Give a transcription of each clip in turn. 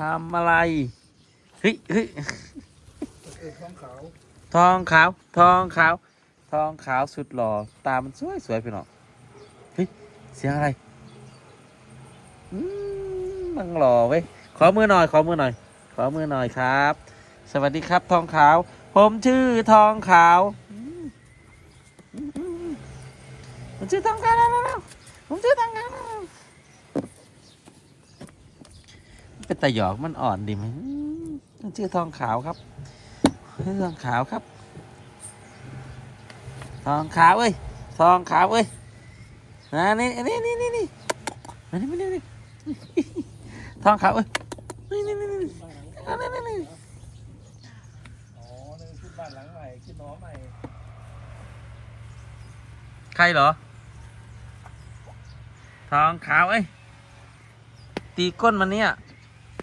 ทำอะไรเฮ้ยเฮ้ยทองขาว ทองขาว ทองขาว ทองขาวสุดหล่อ ตา มันสวยสวยพี่น้องเฮ้ย เสียงอะไรมันหล่อเว้ย ขอมือหน่อย ขอมือหน่อย ขอมือหน่อยครับ สวัสดีครับ ทองขาว ผมชื่อทองขาวผมชื่อทองขาวแล้วผมชื่อทองขาว เป็นตะหยอกมันอ่อนดีไหมันชื่อทองขาวครับทองขาวครับ ทองขาวเอ้ยทองขาวเอ้ยนะนี่นี่นี่นี่นี่นี่นี่นี่ทองขาวเอ้ยนี่นี่นี่นี่นี่นี่นี่ใครเหรอ ทองขาวเอ้ยตีก้นมันเนี่ย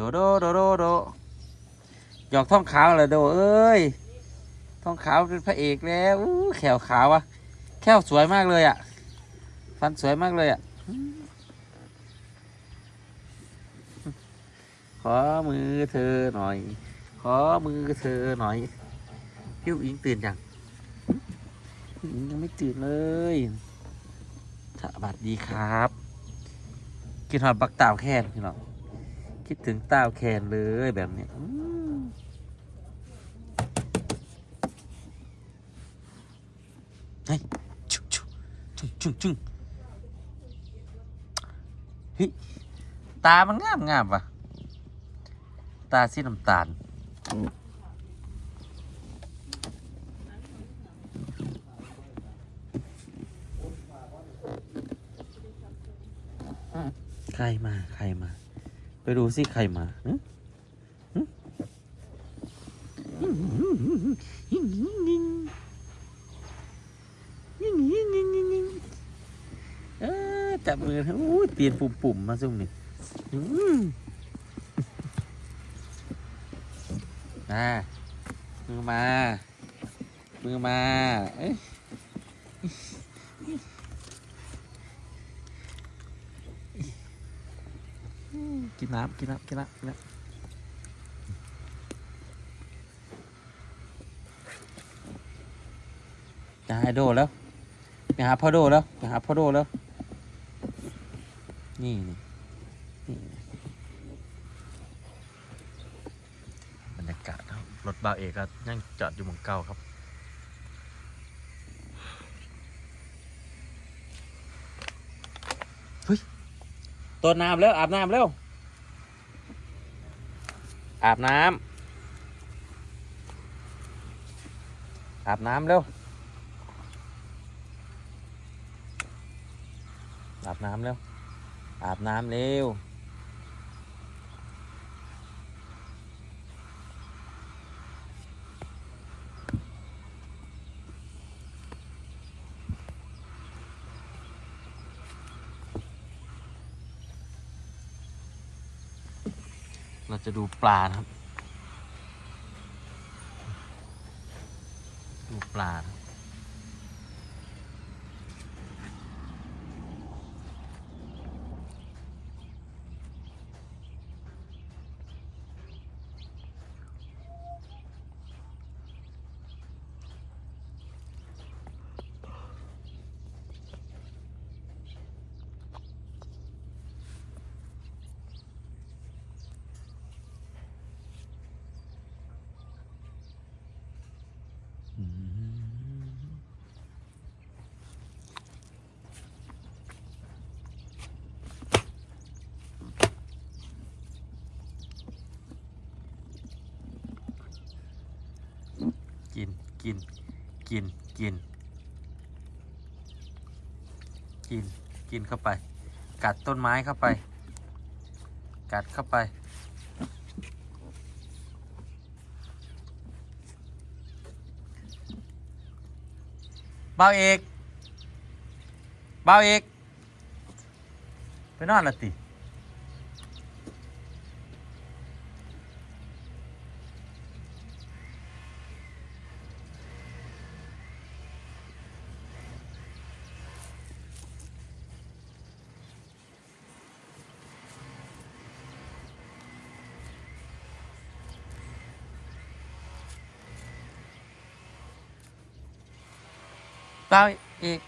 โดโดโดโดโดหยอกท่องขาวเลยโดเอ้ยท่องขาวเป็นพระเอกแล้วอู้แขวขาวอะแขวสวยมากเลยอะฟันสวยมากเลยอะขอมือเธอหน่อย ขอมือเธอหน่อยพี่อิงตื่นยังพี่อิงยังไม่ตื่นเลยสวัสดีครับ กินหอดบักตาวแคนพี่น้อง คิดถึงต้าวแคนเลยแบบเนี้ยอืมเฮ้ยชุชุจุงจุงจุงเฮ้ยตา มันงามงามว่ะ ตาสีน้ำตาล ใครมา ใครมา ดูสิใครมาจับมือโอ้ยเปลี่ยนปุ่มๆมาซุ่มนี่มมามือมา มือมา เอ้ย กินน้ำกินน้ำกินน้ำกินน้ำจะให้โดแล้วไปหาพ่อโดแล้วไปหาพ่อโดแล้ว นี่นี่บรรยากาศครับรถบ่าวเอกก็ยังจอดอยู่หมองเก่าครับ เฮ้ยต้นน้ำแล้วอาบน้ำแล้ว อาบน้ำอาบน้ำเร็ว อาบน้ำเร็ว อาบน้ำเร็ว เราจะดูปลานะครับ ดูปลานะครับอืม กิน กิน กิน กิน กินเข้าไป กัดต้นไม้เข้าไป กัดเข้าไป เบาเอก เบาเอก ไปนอนละติ เบาอีก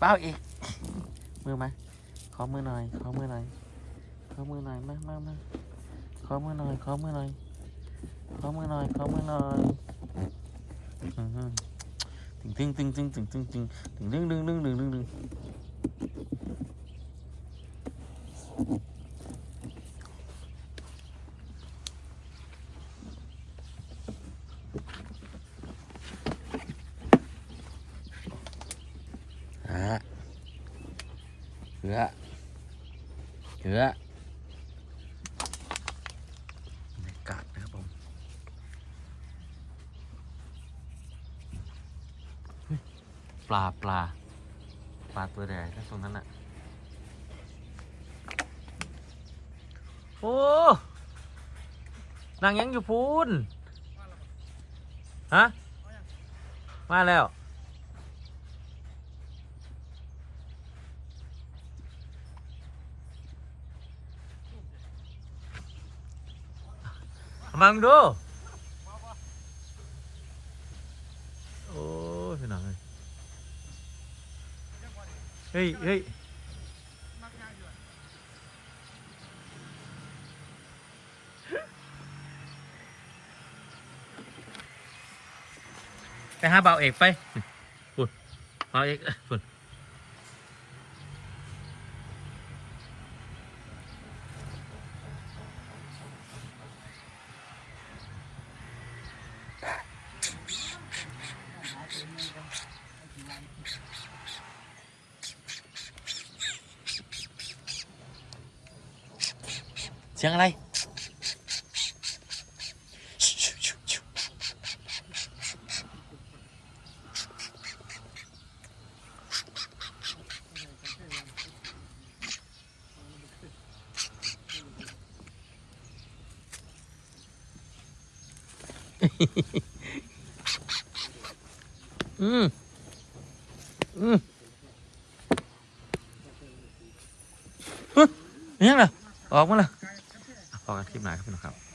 เบาอีก มือมา ขอมือหน่อย ขอมือหน่อย ขอมือหน่อยมามามาขอมือหน่อย ขอมือหน่อย ขอมือหน่อย ขอมือหน่อยอื้อหือตึงตึงตึงตึงตึงตึงตึงตึงตึงตึงตึงตึงตึงอะเกลือ เกลือบรรยากาศนะครับผมปลาปลาปลาตัวใหญ่ถ้าตรงนั้นน่ะโอ้นางยังอยู่พูนฮะ มาแล้ว มามึงดู โอ้ยพี่น้องเอ้ยเฮ้ยเฮ้ยไปหาเบาเอกไปปุ่นเบาเอกปุ่น เสียงอะไร ừ. Ừ. Ừ. Nhắc nè, ọt quá nè. พอกานคลิปหน้าครับพี่น้องครับ